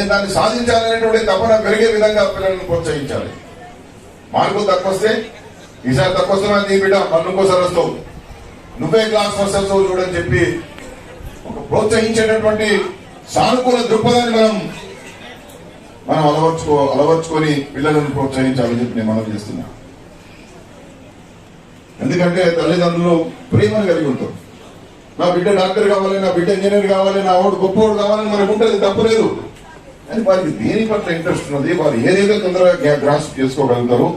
నేను దాన్ని సాధించాలనేటువంటి తపన పెరిగే విధంగా పిల్లలను ప్రోత్సహించాలి. మార్కులు తక్కువ వస్తే ఈసారి తక్కువ వస్తున్నా నీ బిడ్డ మళ్ళీ వస్తావు నువ్వే క్లాస్ ఫస్ట్ వస్తావు చూడని చెప్పి ఒక ప్రోత్సహించేటటువంటి సానుకూల దృక్పథాన్ని మనం మనం అలవర్చుకో అలవర్చుకొని పిల్లలను ప్రోత్సహించాలని చెప్పి నేను మనం చేస్తున్నా. ఎందుకంటే తల్లిదండ్రులు ప్రేమను కలిగి ఉంటారు. నా బిడ్డ డాక్టర్ కావాలి నా బిడ్డ ఇంజనీర్ కావాలి నా వాడు గొప్పవాడు కావాలని మనకు ఉంటుంది తప్పులేదు అని వారికి దేని పట్ల ఇంట్రెస్ట్ ఉన్నది? వారు ఏదైతే తొందరగా గ్రాస్ప్ చేసుకోగలుగుతారు?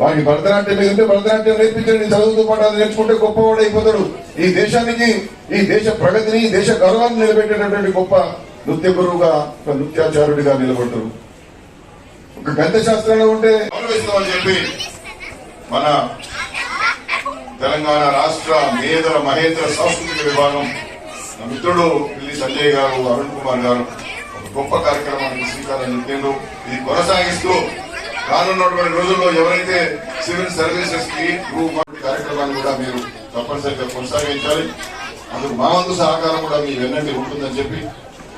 వారికి భరతనాట్యం లేదంటే భరతనాట్యం నేర్పించండి చదువుతూ పాటు అది నేర్చుకుంటే గొప్పవాడు అయిపోతాడు. ఈ దేశానికి ఈ దేశ ప్రగతిని ఈ దేశ గౌరవాన్ని నిలబెట్టేటటువంటి గొప్ప నృత్య గురువుగా ఒక నృత్యాచారుడిగా నిలబడతారు. ఒక గంధ శాస్త్రంలో ఉంటే గౌరవిస్తామని చెప్పి మన తెలంగాణ రాష్ట్ర మేధర మహేంద్ర సాంస్కృతిక విభాగం మిత్రుడు పిల్లి సంజయ్ గారు అరుణ్ కుమార్ గారు గొప్ప కార్యక్రమానికి శ్రీకారం చుట్టిండ్రు ఇది కొనసాగిస్తూ రానున్నటువంటి రోజుల్లో ఎవరైతే సివిల్ సర్వీసెస్కి కార్యక్రమాన్ని కూడా మీరు తప్పనిసరిగా కొనసాగించాలి. అందుకు మా వంతు సహకారం కూడా మీ వెన్నంటి ఉంటుందని చెప్పి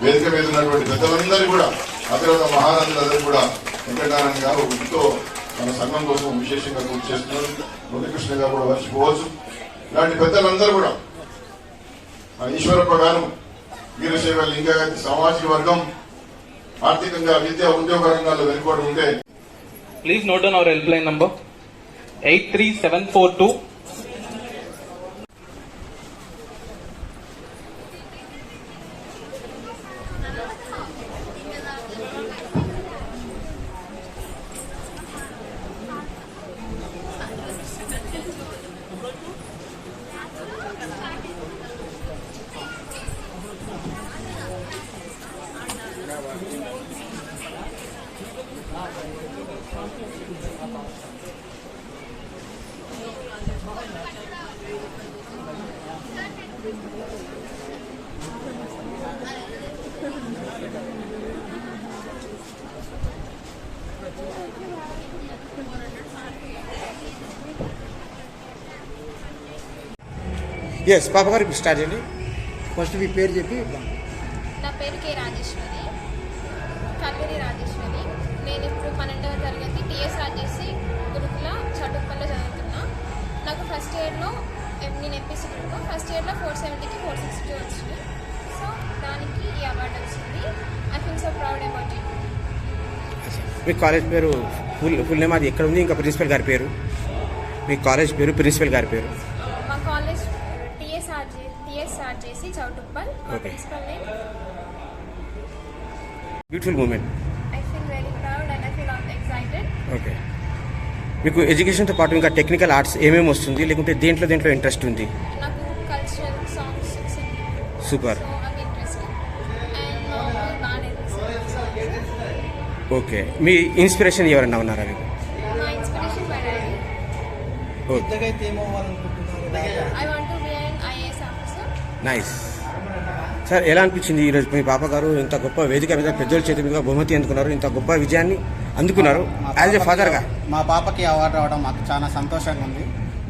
వేదిక మీద ఉన్నటువంటి పెద్దలందరూ కూడా అగ్రత మహారాజులందరూ కూడా వెంకటనారాయణ గారు ఎంతో మన సంఘం కోసం విశేషంగా కృషి చేస్తున్నారు. మురళీకృష్ణ గారు కూడా వర్షిపోవచ్చు ఇలాంటి పెద్దలందరూ కూడా ఆ ఈశ్వరప్ప గారు వీరశైవ లింగ సామాజిక వర్గం ఆర్థికంగా విద్య ఉద్యోగ రంగాల్లో వెనుకబడి ఉంటే please note down our help line number eight three seven four two yes పాప గారు స్టార్ట్ చేయండి. ఫస్ట్ మీ పేరు చెప్పి నా పేరు కే రాజేశ్వరి. కల్వరి రాజేశ్వరి. నేను ఇప్పుడు పన్నెండవ తరగతి టిఎస్ రాజేసి గురుకుల చటుప్పల్లో చదువుతున్నా. నాకు ఫస్ట్ ఇయర్లో నేను ఎంపీసీ గ్రూప్ ఫస్ట్ ఇయర్లో ఫోర్ సెవెంటీకి ఫోర్ సిక్స్టీ వచ్చింది. సో దానికి ఈ అవార్డు వచ్చింది. I feel so proud about it me college పేరు ఫుల్ ఫుల్ నేమ్ అది ఎక్కడ ఉంది? ఇంకా ప్రిన్సిపల్ గారి పేరు. మీ కాలేజ్ పేరు ప్రిన్సిపల్ గారి పేరు. మా కాలేజ్ టిఎస్ఆర్ టిఎస్ఆర్ చేసి Choutuppal. Principal name beautiful moment I feel very proud and I feel excited okay మీకు ఎడ్యుకేషన్తో పాటు ఇంకా టెక్నికల్ ఆర్ట్స్ ఏమేమి వస్తుంది? లేకుంటే దేంట్లో దేంట్లో ఇంట్రెస్ట్ ఉంది? నాకు కల్చరల్ సాంగ్స్ సింగింగ్ సూపర్. నేర్పిస్తారు ఓకే. మీ ఇన్స్పిరేషన్ ఎవరన్నా ఉన్నారా మీకు? నైస్ సార్ ఎలా అనిపించింది ఈరోజు మీ పాప గారు ఇంత గొప్ప వేదిక మీద పెద్దోళ్ళ చేతి మీద బహుమతి అందుకున్నారు ఇంత గొప్ప విజయాన్ని అందుకున్నారు? యాజ్ ఎ ఫాదర్గా మా పాపకి అవార్డు రావడం మాకు చాలా సంతోషంగా ఉంది.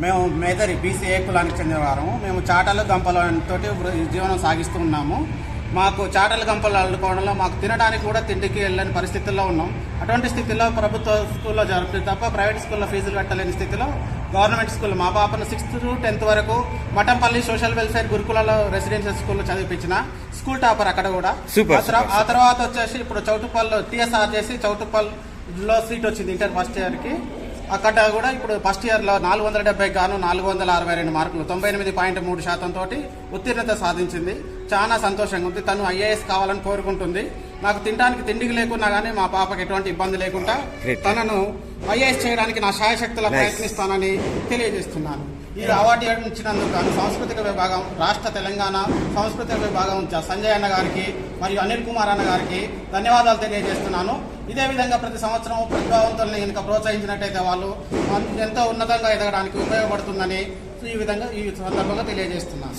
మేము మేదరి బీసీఏ కులానికి చెందిన వారము. మేము చాటలు గంపల తోటి జీవనం సాగిస్తూ ఉన్నాము. మాకు చాటలు గంపలు అల్లుకోవడంలో మాకు తినడానికి కూడా తిండికి వెళ్ళని పరిస్థితుల్లో ఉన్నాం. అటువంటి స్థితిలో ప్రభుత్వ స్కూల్లో జరుపుతుంది తప్ప ప్రైవేట్ స్కూల్లో ఫీజులు కట్టలేని స్థితిలో గవర్నమెంట్ స్కూల్. మా పాపను సిక్స్త్ టు టెన్త్ వరకు మఠంపల్లి సోషల్ వెల్ఫేర్ గురుకులలో రెసిడెన్షియల్ స్కూల్లో చదివించిన స్కూల్ టాపర్ అక్కడ కూడా. ఆ తర్వాత వచ్చేసి ఇప్పుడు చౌటుప్పల్లో టీఎస్ఆర్ చేసి చౌటుప్పల్లో సీట్ వచ్చింది ఇంటర్ ఫస్ట్ ఇయర్కి. అక్కడ కూడా ఇప్పుడు ఫస్ట్ ఇయర్లో నాలుగు వందల డెబ్బై గాను నాలుగు వందల అరవై రెండు మార్కులు తొంభై ఎనిమిది పాయింట్ మూడు శాతం తోటి ఉత్తీర్ణత సాధించింది. చాలా సంతోషంగా ఉంది. తను ఐఏఎస్ కావాలని కోరుకుంటుంది. నాకు తినడానికి తిండికి లేకున్నా కానీ మా పాపకి ఎటువంటి ఇబ్బంది లేకుండా. తనను ఐఏఎస్ చేయడానికి నా శాయశక్తుల Nice. ప్రయత్నిస్తానని తెలియజేస్తున్నాను ఈ అవార్డు ఇచ్చినందుకు గాను సాంస్కృతిక విభాగం రాష్ట్ర తెలంగాణ సాంస్కృతిక విభాగం సంజయ్ అన్న గారికి మరియు అనిల్ కుమార్ అన్న గారికి ధన్యవాదాలు తెలియజేస్తున్నాను ఇదే విధంగా ప్రతి సంవత్సరం ప్రతిభావంతుల్ని కనుక ప్రోత్సహించినట్టయితే వాళ్ళు ఎంతో ఉన్నతంగా ఎదగడానికి ఉపయోగపడుతుందని ఈ విధంగా ఈ సందర్భంగా తెలియజేస్తున్నాను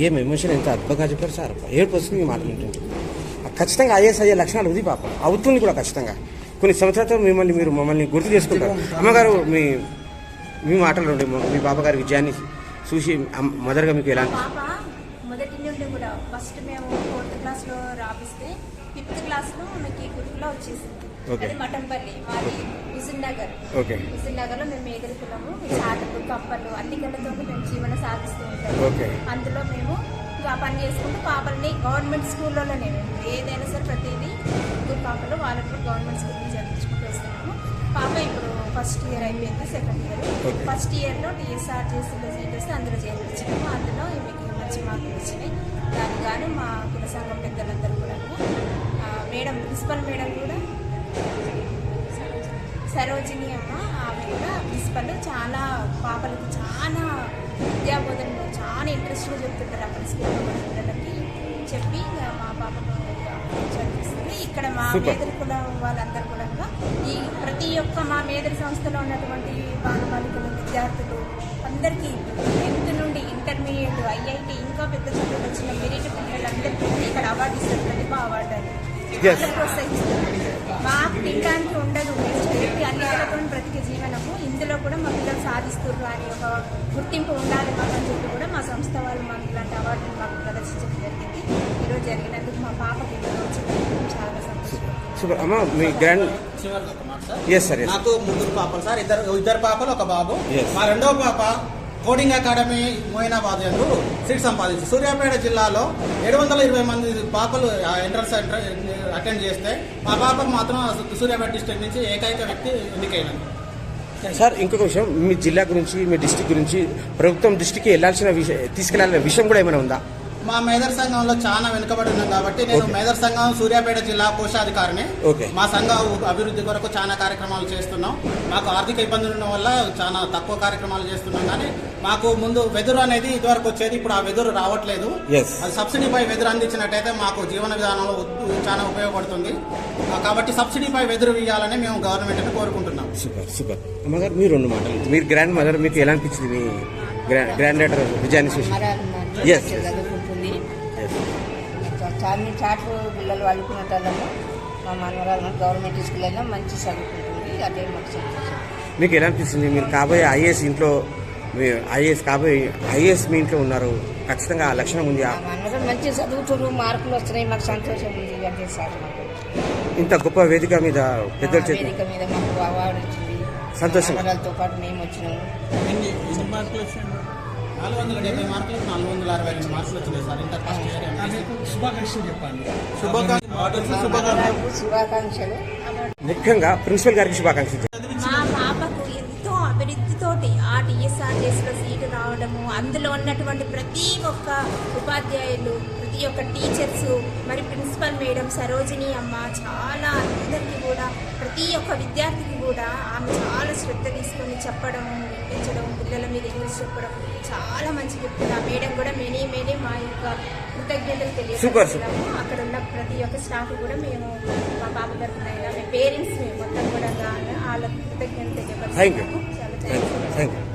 ఏం ఎమోషన్ ఎంత అద్భుతంగా చెప్పారు సార్ ఏడుపు వస్తుంది మీ మాటలు వింటుంటే. ఖచ్చితంగా ఐఏఎస్ అయ్యే లక్షణాలు ఉంది పాప. అవుతుంది కూడా ఖచ్చితంగా. కొన్ని సంవత్సరాలతో మిమ్మల్ని మీరు మమ్మల్ని గుర్తు చేసుకుంటారు. అమ్మగారు మీ మీ మాటలు మీ బాబాగారి విజయాన్ని చూసి మదర్గా మీకు ఎలా పాప మొదటి నుండి కూడా ఫస్ట్ మేము ఫోర్త్ క్లాస్ గురుకులంలో రాపిస్తే ఫిఫ్త్ క్లాస్లో మనకి గురుకుల వచ్చేసింది. Okay. అది మఠంపల్లి మాది హుజూర్ నగర్ ఓకే. హుజూర్ నగర్లో మేము మేదరి కులము చాటలు కప్పలు అన్ని కళ్ళతో మేము జీవన సాగిస్తూ ఉంటాము. ఓకే. అందులో మేము పని చేసుకుంటూ పాపల్ని గవర్నమెంట్ స్కూల్లోనే ఏదైనా సరే ప్రతిదీ ముగ్గురు పాపలు వాళ్ళకి కూడా గవర్నమెంట్ స్కూల్లో చదివించుకుంటూ వస్తున్నాము. పాప ఇప్పుడు ఫస్ట్ ఇయర్ అయిపోయింది సెకండ్ ఇయర్. ఫస్ట్ ఇయర్లో టీఎస్ఆర్ చేసిన సీట్ వస్తే అందులో చేర్పించాము అందులో ఈమెకి మంచి మార్కులు వచ్చినాయి. దానికి గాను మా కుల సంఘం పెద్దలందరూ కూడా మేడం ప్రిన్సిపల్ మేడం కూడా సరోజిని అమ్మ ఆమె కూడా ప్రిన్సిపల్. చాలా పాపలకి చాలా విద్యాబోధనలో చాలా ఇంట్రెస్ట్గా చెప్తుంటారు అక్కడ స్కూల్లో పిల్లలకి. చెప్పి మా పాపను చదివిస్తుంది. ఇక్కడ మా. మేదరి కులం వాళ్ళందరూ కూడా ఈ ప్రతి ఒక్క మా మేదరి సంస్థలో ఉన్నటువంటి బాలబాలికలు విద్యార్థులు అందరికీ టెన్త్ నుండి ఇంటర్మీడియట్ ఐఐటి ఇంకా పెద్ద చదువులు వచ్చిన మెరిట్ పిల్లలందరికీ ఇక్కడ అవార్డు ఇస్తారు ప్రతిభ అవార్డు అని ప్రోత్సహిస్తున్నారు. మాకు తినడానికి ఉండదు. మేము చదివి అన్ని కళతో బ్రతికే జీవనము. ఇందులో కూడా మా పిల్లలు సాధిస్తున్నారు అని ఒక గుర్తింపు ఉండాలి మాకు అని చెప్పి కూడా మా సంస్థ వాళ్ళు మాకు ఇలాంటి అవార్డులు మాకు ప్రదర్శించడం జరిగింది. ఈరోజు జరిగినందుకు మా పాపకి ఈరోజు వచ్చినందుకు చాలా సంతోషం సూపర్. అమ్మ మీ గ్రాండ్ చివరిగా ఒక మాట సార్. ఎస్ సార్ నాకు ముగ్గురు పాపలు సార్. ఇద్దరు ఇద్దరు పాపలు ఒక బాబు. మా రెండవ పాప కోడింగ్ అకాడమీ మోయినాబాద్ ఎందు సీట్ సంపాదించి సూర్యాపేట జిల్లాలో ఏడు వందల ఇరవై మంది పాపలు ఎంట్రన్స్ అటెండ్ చేస్తే మా పాప మాత్రం సూర్యాపేట డిస్ట్రిక్ట్ నుంచి ఏకైక వ్యక్తి ఎన్నికైనది. సార్ ఇంకొక విషయం మీ జిల్లా గురించి మీ డిస్టిక్ గురించి ప్రభుత్వం దృష్టికి వెళ్ళాల్సిన విషయం తీసుకెళ్ళాల్సిన విషయం కూడా ఏమైనా ఉందా? మా మేదర్ సంఘంలో చాలా వెనుకబడి ఉన్నాం కాబట్టి నేను. మేదర్ సంఘం సూర్యాపేట జిల్లా కోశాధికారిని. మా సంఘ అభివృద్ధి కొరకు చాలా కార్యక్రమాలు చేస్తున్నాం. మాకు ఆర్థిక ఇబ్బందులు ఉన్న వల్ల చాలా తక్కువ కార్యక్రమాలు చేస్తున్నాం కానీ మాకు ముందు వెదురు అనేది ఇదివరకు వచ్చేది ఇప్పుడు ఆ వెదురు రావట్లేదు. అది సబ్సిడీపై వెదురు అందించినట్టయితే మాకు జీవన విధానంలో చాలా ఉపయోగపడుతుంది. కాబట్టి సబ్సిడీపై వెదురు ఇవ్వాలని మేము గవర్నమెంట్ని కోరుకుంటున్నాం. Super super. అమ్మగారు మీరు రెండు మాటలు. మీరు గ్రాండ్ మదర్ మీకు ఎలా అనిపించింది మీ గ్రాండ్ డాటర్ విజయాన్ని. చదువుకుంటుంది చార్మి చాట్లు పిల్లలు అల్లుకునేటోళ్ళము మా మనవరాలను గవర్నమెంట్ స్కూల్ అయినా మంచి చదువుకుంటుంది అదే మాకు సంతోషం మీకు ఎలా అనిపిస్తుంది? మీరు కాబోయే ఐఏఎస్ ఇంట్లో మీ ఐఏఎస్ కాబోయే ఐఏఎస్ మీ ఇంట్లో ఉన్నారు. ఖచ్చితంగా ఆ లక్షణం ఉంది. ఆ- మా మనవరాలు మంచిగా చదువుతున్నారు మార్కులు వస్తున్నాయి మాకు సంతోషం ఉంది అదే సార్ మాకు. ఇంత గొప్ప వేదిక మీద పెద్దల చేతి వేదిక మీద మాకు అవార్డు వచ్చింది. సంతోషం. మనవరాలతో పాటు మేము వచ్చినాము. నాలుగు వందల డెబ్బై మార్కులు నాలుగు వందల అరవై రెండు మార్కులు వచ్చినాయి సార్. ఇంటర్ ఫస్ట్ ఇయర్ శుభాకాంక్షలు చెప్పండి శుభాకాంక్షలు. మనవరాలకు శుభాకాంక్షలు. ముఖ్యంగా ప్రిన్సిపల్ గారికి శుభాకాంక్షలు మా పాపకు ఎంతో అభివృద్ధితోటి ఆ టీఎస్ఆర్ చేసిన సీటు రావడము అందులో ఉన్నటువంటి ప్రతి ఒక్క ఉపాధ్యాయులు ప్రతి ఒక్క టీచర్స్ మరి ప్రిన్సిపల్ మేడం సరోజిని అమ్మ చాలా అందరికీ కూడా ప్రతి ఒక్క విద్యార్థికి కూడా ఆమె చాలా శ్రద్ధ తీసుకొని చెప్పడము వినిపించడం పిల్లల మీద ఇంగ్లీష్ చెప్పడం? చాలా మంచి చెప్తుంది ఆ మేడం కూడా మెనీ మెనీ మా యొక్క కృతజ్ఞతలు తెలియజేస్తున్నాము అక్కడ ఉన్న ప్రతి ఒక్క స్టాఫ్ కూడా మేము మా పాప తరఫున అయినా మేము పేరెంట్స్ మేము మొత్తం కూడా వాళ్ళ కృతజ్ఞతలు తెలియజేస్తున్నాము చాలా థ్యాంక్ యూ